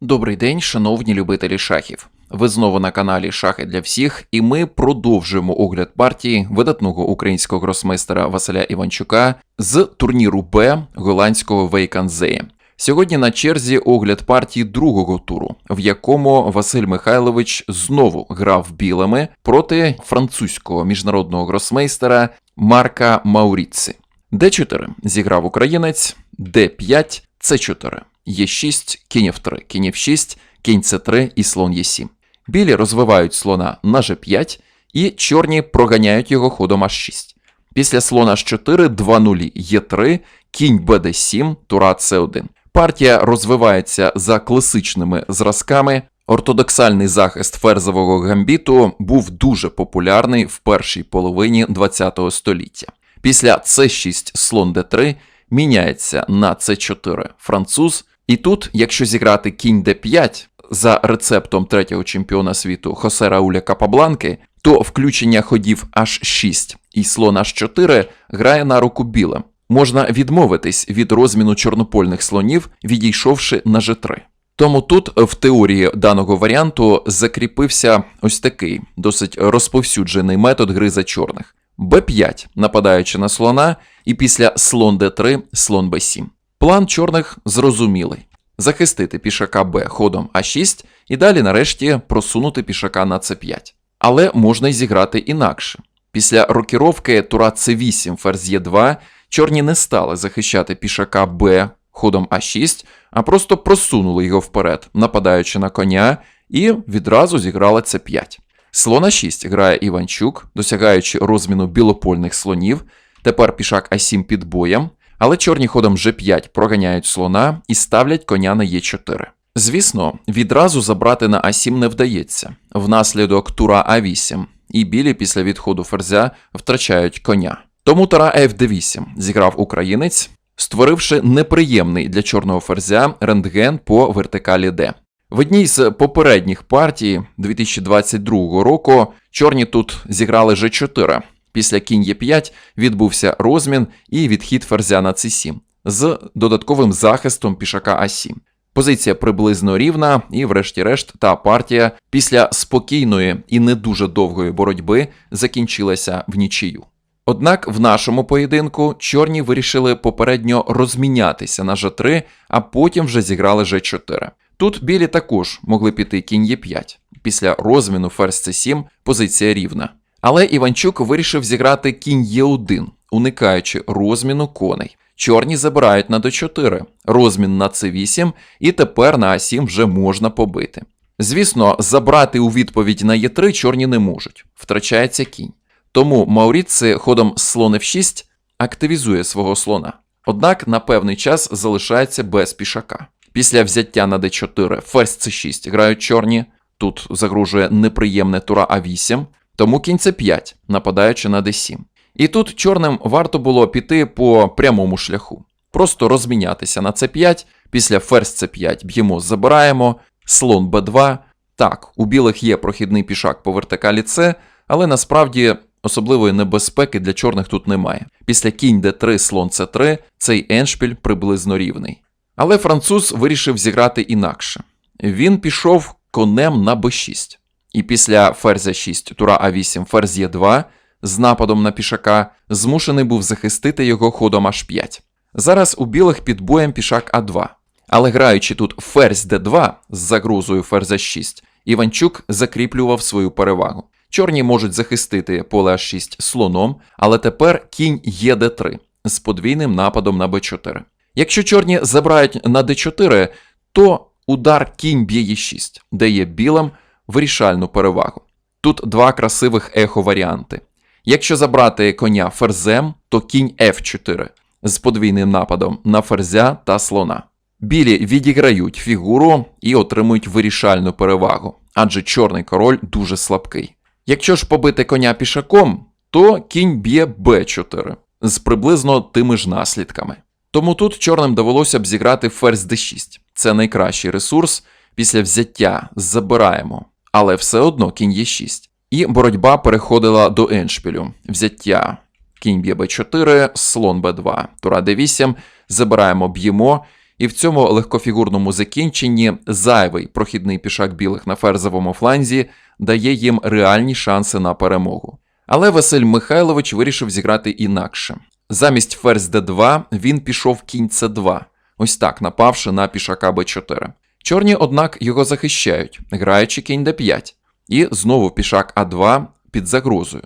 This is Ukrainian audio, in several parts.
Добрий день, шановні любителі шахів. Ви знову на каналі Шахи для всіх, і ми продовжуємо огляд партії видатного українського гросмейстера Василя Іванчука з турніру Б голландського Вейканзеї. Сьогодні на черзі огляд партії другого туру, в якому Василь Михайлович знову грав білими проти французького міжнародного гросмейстера Марка Мауріци. Д4 зіграв українець, Д5, С4, Е6, кінь F3, кінь F6, кінь С3 і слон Е7. Білі розвивають слона на G5, і чорні проганяють його ходом H6. Після слона H4, 2 нулі Е3, кінь БД7, тура С1. Партія розвивається за класичними зразками. Ортодоксальний захист ферзового гамбіту був дуже популярний в першій половині ХХ століття. Після С6 слон Д3 міняється на С4 француз, і тут, якщо зіграти кінь Д5 за рецептом третього чемпіона світу Хосе Рауля Капабланки, то включення ходів H6 і слон H4 грає на руку білим. Можна відмовитись від розміну чорнопольних слонів, відійшовши на G3. Тому тут в теорії даного варіанту закріпився ось такий досить розповсюджений метод гри за чорних. Б5, нападаючи на слона, і після слон Д3, слон Б7. План чорних зрозумілий: захистити пішака Б ходом А6 і далі, нарешті, просунути пішака на С5. Але можна й зіграти інакше. Після рокіровки тура С8 ферзь Е2 чорні не стали захищати пішака Б ходом А6, а просто просунули його вперед, нападаючи на коня, і відразу зіграли С5. Слона 6 грає Іванчук, досягаючи розміну білопольних слонів. Тепер пішак А7 під боєм, але чорні ходом G5 проганяють слона і ставлять коня на Е4. Звісно, відразу забрати на А7 не вдається, внаслідок тура А8, і білі після відходу ферзя втрачають коня. Тому тура Ф8 зіграв українець, створивши неприємний для чорного ферзя рентген по вертикалі Д. В одній з попередніх партій 2022 року чорні тут зіграли G4. Після кінь Е5 відбувся розмін і відхід ферзя на С7 з додатковим захистом пішака А7. Позиція приблизно рівна, і, врешті-решт, та партія після спокійної і не дуже довгої боротьби закінчилася в нічию. Однак в нашому поєдинку чорні вирішили попередньо розмінятися на Ж3, а потім вже зіграли Ж4. Тут білі також могли піти кінь Е5. Після розміну ферзь С7 позиція рівна. Але Іванчук вирішив зіграти кінь Е1, уникаючи розміну коней. Чорні забирають на Д4, розмін на С8, і тепер на А7 вже можна побити. Звісно, забрати у відповідь на Е3 чорні не можуть, втрачається кінь. Тому Мауріци ходом слон F6 активізує свого слона. Однак на певний час залишається без пішака. Після взяття на d4 ферзь c6 грають чорні. Тут загрожує неприємне тура А8, тому кінь c5, нападаючи на d7. І тут чорним варто було піти по прямому шляху. Просто розмінятися на c5, після ферзь c5 б'ємо, забираємо, слон b2. Так, у білих є прохідний пішак по вертикалі С, але насправді особливої небезпеки для чорних тут немає. Після кінь d3, слон c3 цей еншпіль приблизно рівний. Але француз вирішив зіграти інакше. Він пішов конем на b6. І після ферзя 6, тура А8, ферзь Е2 з нападом на пішака змушений був захистити його ходом H5. Зараз у білих під боєм пішак А2. Але граючи тут ферзь Д2 з загрозою ферзя 6, Іванчук закріплював свою перевагу. Чорні можуть захистити поле А6 слоном, але тепер кінь ЕД3 з подвійним нападом на Б4. Якщо чорні забирають на d4, то удар кінь б'є 6 дає білим вирішальну перевагу. Тут два красивих ехо-варіанти. Якщо забрати коня ферзем, то кінь F4 з подвійним нападом на ферзя та слона. Білі відіграють фігуру і отримують вирішальну перевагу, адже чорний король дуже слабкий. Якщо ж побити коня пішаком, то кінь б'є b4 з приблизно тими ж наслідками. Тому тут чорним довелося б зіграти ферзь d6. Це найкращий ресурс. Після взяття забираємо, але все одно кінь є 6. І боротьба переходила до еншпілю. Взяття кінь б'є b4, слон b2, тура d8, забираємо, б'ємо, І в цьому легкофігурному закінченні зайвий прохідний пішак білих на ферзовому фланзі дає їм реальні шанси на перемогу. Але Василь Михайлович вирішив зіграти інакше. Замість ферзь d2 він пішов кінь c2, ось так напавши на пішака b4. Чорні, однак, його захищають, граючи кінь d5, і знову пішак а2 під загрозою.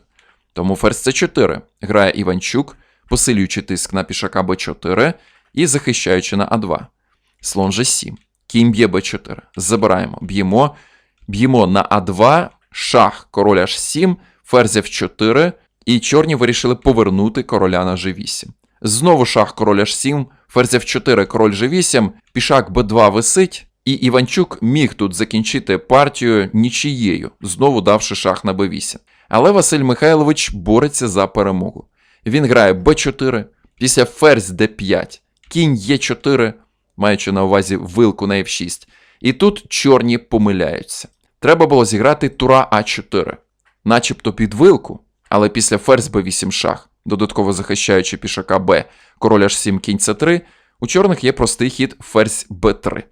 Тому ферзь c4 грає Іванчук, посилюючи тиск на пішака b4 і захищаючи на а2. Слон g7, кінь б'є b4. Забираємо, б'ємо, б'ємо на а2, шах, король h7, ферзь f4, і чорні вирішили повернути короля на g8. Знову шах король h7, ферзь f4, король g8, пішак b2 висить, і Іванчук міг тут закінчити партію нічією, знову давши шах на b8. Але Василь Михайлович бореться за перемогу. Він грає b4, після ферзь d5, кінь e4, маючи на увазі вилку на f6. І тут чорні помиляються. Треба було зіграти тура а4, начебто під вилку, але після ферзь b8 шах, додатково захищаючи пішака b, король h7, кінь c3, у чорних є простий хід ферзь b3.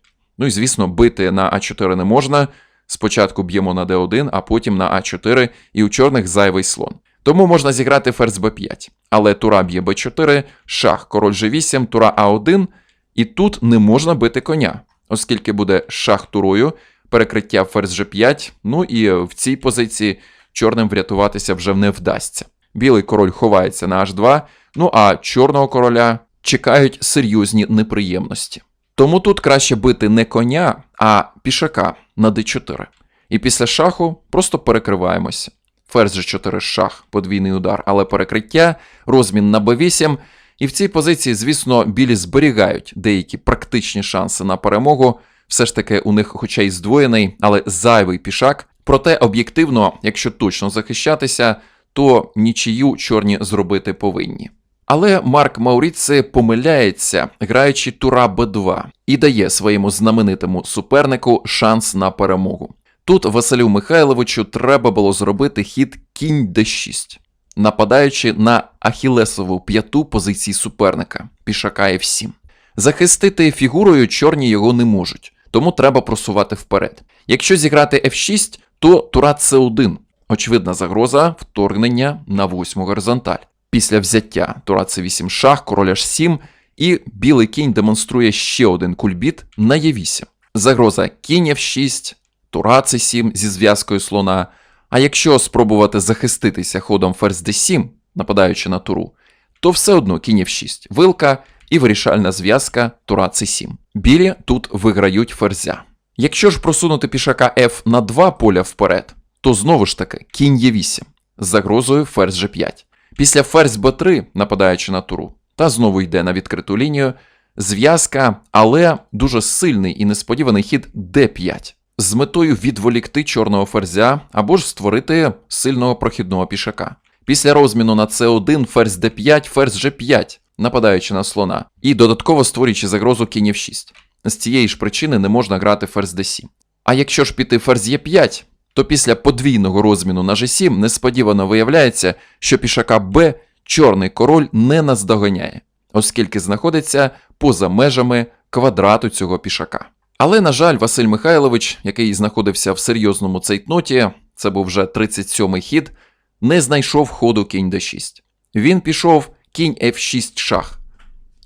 Ну і звісно, бити на а4 не можна. Спочатку б'ємо на d1, а потім на а4, і у чорних зайвий слон. Тому можна зіграти ферзь b5. Але тура б'є b4, шах, король g8, тура а1, і тут не можна бити коня, оскільки буде шах турою, перекриття ферзь g5, ну і в цій позиції чорним врятуватися вже не вдасться. Білий король ховається на h2, ну а чорного короля чекають серйозні неприємності. Тому тут краще бити не коня, а пішака на d4. І після шаху просто перекриваємося. Ферзь g4 шах, подвійний удар, але перекриття, розмін на b8. І в цій позиції, звісно, білі зберігають деякі практичні шанси на перемогу. Все ж таки, у них, хоча й здвоєний, але зайвий пішак. Проте, об'єктивно, якщо точно захищатися, то нічию чорні зробити повинні. Але Марк Мауріци помиляється, граючи тура Б2, і дає своєму знаменитому супернику шанс на перемогу. Тут Василю Михайловичу треба було зробити хід кінь d6, нападаючи на ахілесову п'яту позиції суперника, пішака F7. Захистити фігурою чорні його не можуть, тому треба просувати вперед. Якщо зіграти F6, то тура C1, очевидна загроза вторгнення на восьму горизонталь. Після взяття тура С8 шах, король H7, і білий кінь демонструє ще один кульбіт на Е8. Загроза кінь F6, тура С7 зі зв'язкою слона. А якщо спробувати захиститися ходом ферзь d7, нападаючи на туру, то все одно кінь F6, вилка і вирішальна зв'язка тура С7. Білі тут виграють ферзя. Якщо ж просунути пішака F на два поля вперед, то знову ж таки кінь Е8 з загрозою ферзь G5. Після ферзь Б3, нападаючи на туру, та знову йде на відкриту лінію. Зв'язка, але дуже сильний і несподіваний хід d5 з метою відволікти чорного ферзя або ж створити сильного прохідного пішака. Після розміну на c1 ферзь d5, ферзь g5, нападаючи на слона, і додатково створюючи загрозу кінь f6. З цієї ж причини не можна грати ферзь d7. А якщо ж піти ферзь e5, то після подвійного розміну на g7 несподівано виявляється, що пішака Б чорний король не наздоганяє, оскільки знаходиться поза межами квадрату цього пішака. Але, на жаль, Василь Михайлович, який знаходився в серйозному цейтноті, це був вже 37-й хід, не знайшов ходу кінь d6. Він пішов кінь f6 шах.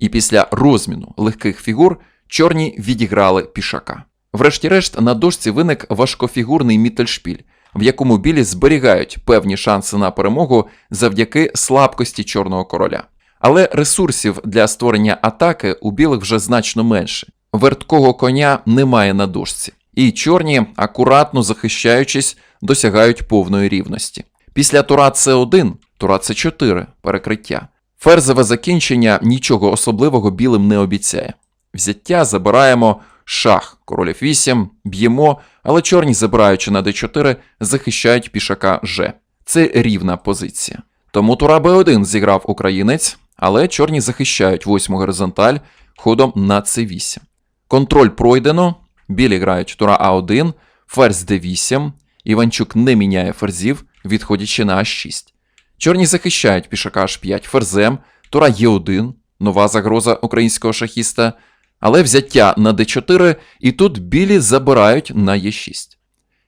І після розміну легких фігур чорні відіграли пішака. Врешті-решт, на дошці виник важкофігурний мітельшпіль, в якому білі зберігають певні шанси на перемогу завдяки слабкості чорного короля. Але ресурсів для створення атаки у білих вже значно менше. Верткого коня немає на дошці, і чорні, акуратно захищаючись, досягають повної рівності. Після тура С1, тура С4 перекриття. Ферзове закінчення нічого особливого білим не обіцяє. Взяття забираємо шах, король F8, б'ємо, але чорні, забираючи на d4, захищають пішака G. Це рівна позиція. Тому тура b1 зіграв українець, але чорні захищають восьму горизонталь ходом на c8. Контроль пройдено, білі грають тура А1, ферзь d8, Іванчук не міняє ферзів, відходячи на А6. Чорні захищають пішака H5 ферзем, тура Е1, нова загроза українського шахіста, Але взяття на d4, і тут білі забирають на e6.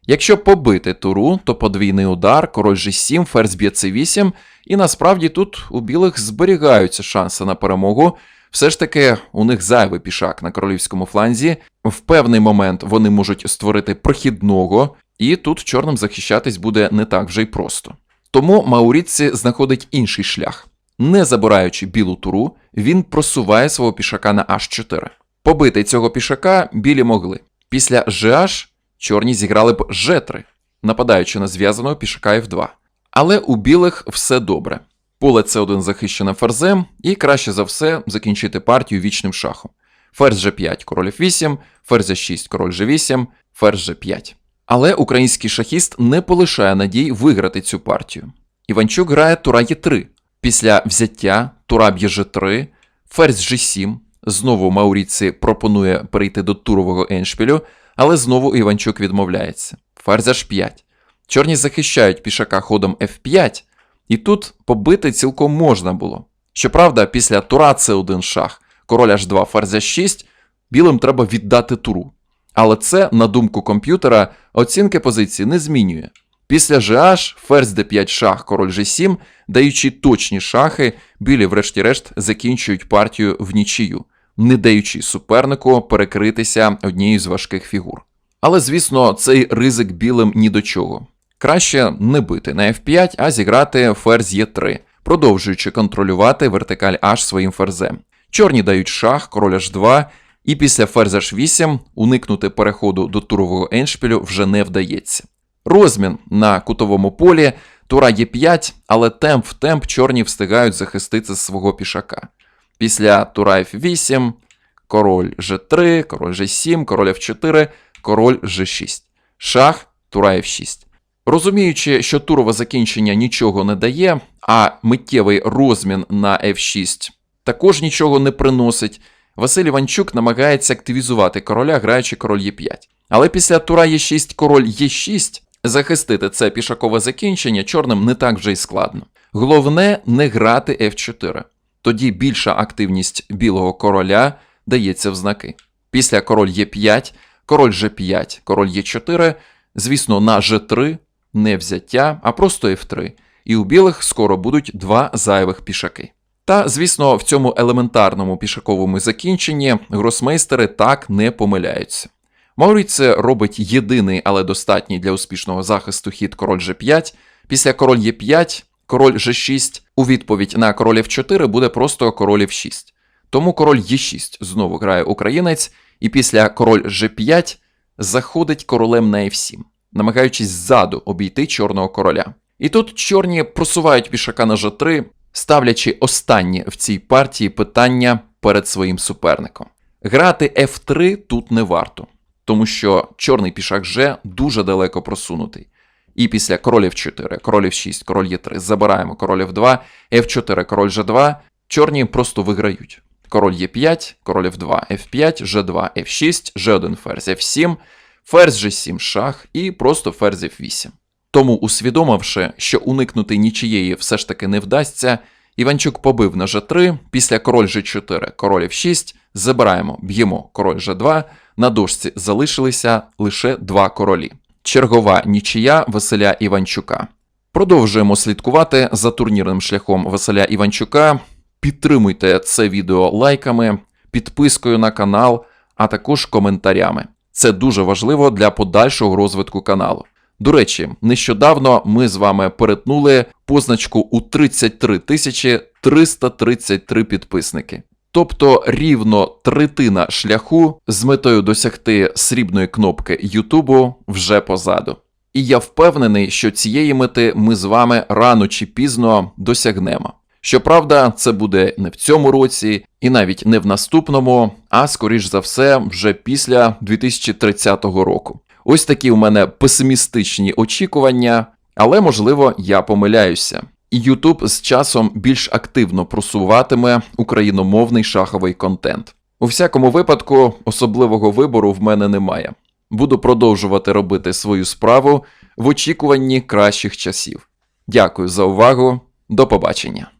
Якщо побити туру, то подвійний удар, король g7, ферзь б'є c8, і насправді тут у білих зберігаються шанси на перемогу. Все ж таки, у них зайвий пішак на королівському фланзі. В певний момент вони можуть створити прохідного, і тут чорним захищатись буде не так вже й просто. Тому Мауріці знаходить інший шлях. Не забираючи білу туру, він просуває свого пішака на h4. Побити цього пішака білі могли. Після GH чорні зіграли б G3, нападаючи на зв'язаного пішака F2. Але у білих все добре. Поле С1 захищене ферзем, і краще за все закінчити партію вічним шахом. Ферзь G5, король F8, ферзь G6, король G8, ферзь G5. Але український шахіст не полишає надій виграти цю партію. Іванчук грає тура Е3. Після взяття тура б'є G3, ферзь G7. Знову Мауріці пропонує перейти до турового еншпілю, але знову Іванчук відмовляється. Ферзь H5. Чорні захищають пішака ходом F5, і тут побити цілком можна було. Щоправда, після тура С1 шах, король H2, ферзь H6, білим треба віддати туру. Але це, на думку комп'ютера, оцінки позиції не змінює. Після GH, ферзь d5 шах, король G7, даючи точні шахи, білі, врешті-решт, закінчують партію в нічию, не даючи супернику перекритися однією з важких фігур. Але, звісно, цей ризик білим ні до чого. Краще не бити на F5, а зіграти ферзь Е3, продовжуючи контролювати вертикаль H своїм ферзем. Чорні дають шах, король H2, і після ферзя H8 уникнути переходу до турового еншпілю вже не вдається. Розмін на кутовому полі, тура Е5, але темп в темп чорні встигають захистити свого пішака. Після тура F8, король G3, король G7, король F4, король G6. Шах, тура F6. Розуміючи, що турове закінчення нічого не дає, а миттєвий розмін на F6 також нічого не приносить, Василь Іванчук намагається активізувати короля, граючи король Е5. Але після тура Е6 король Е6 захистити це пішакове закінчення чорним не так вже й складно. Головне не грати F4. Тоді більша активність білого короля дається в знаки. Після король Е5, король G5, король Е4, звісно, на G3 не взяття, а просто F3. І у білих скоро будуть два зайвих пішаки. Та, звісно, в цьому елементарному пішаковому закінченні гросмейстери так не помиляються. Мауріце робить єдиний, але достатній для успішного захисту хід король G5. Після король Е5, король G6 у відповідь на король F4 буде просто король F6. Тому король Е6 знову грає українець, і після король G5 заходить королем на F7, намагаючись ззаду обійти чорного короля. І тут чорні просувають пішака на G3, ставлячи останнє в цій партії питання перед своїм суперником. Грати F3 тут не варто, тому що чорний пішак G дуже далеко просунутий. І після король F4, король F6, король Е3 забираємо король F2, F4, король G2, чорні просто виграють. Король Е5, король F2, F5, G2, F6, G1 ферзь F7, ферзь G7 шах і просто ферзь F8. Тому, усвідомивши, що уникнути нічиєї все ж таки не вдасться, Іванчук побив на G3, після король G4, король F6, забираємо, б'ємо король G2, на дошці залишилися лише два королі. Чергова нічия Василя Іванчука. Продовжуємо слідкувати за турнірним шляхом Василя Іванчука. Підтримуйте це відео лайками, підпискою на канал, а також коментарями. Це дуже важливо для подальшого розвитку каналу. До речі, нещодавно ми з вами перетнули позначку у 33 333 підписники. Тобто рівно третина шляху з метою досягти срібної кнопки Ютубу вже позаду. І я впевнений, що цієї мети ми з вами рано чи пізно досягнемо. Щоправда, це буде не в цьому році і навіть не в наступному, а скоріш за все, вже після 2030 року. Ось такі у мене песимістичні очікування, але можливо я помиляюся. YouTube з часом більш активно просуватиме україномовний шаховий контент. У всякому випадку, особливого вибору в мене немає. Буду продовжувати робити свою справу в очікуванні кращих часів. Дякую за увагу, до побачення.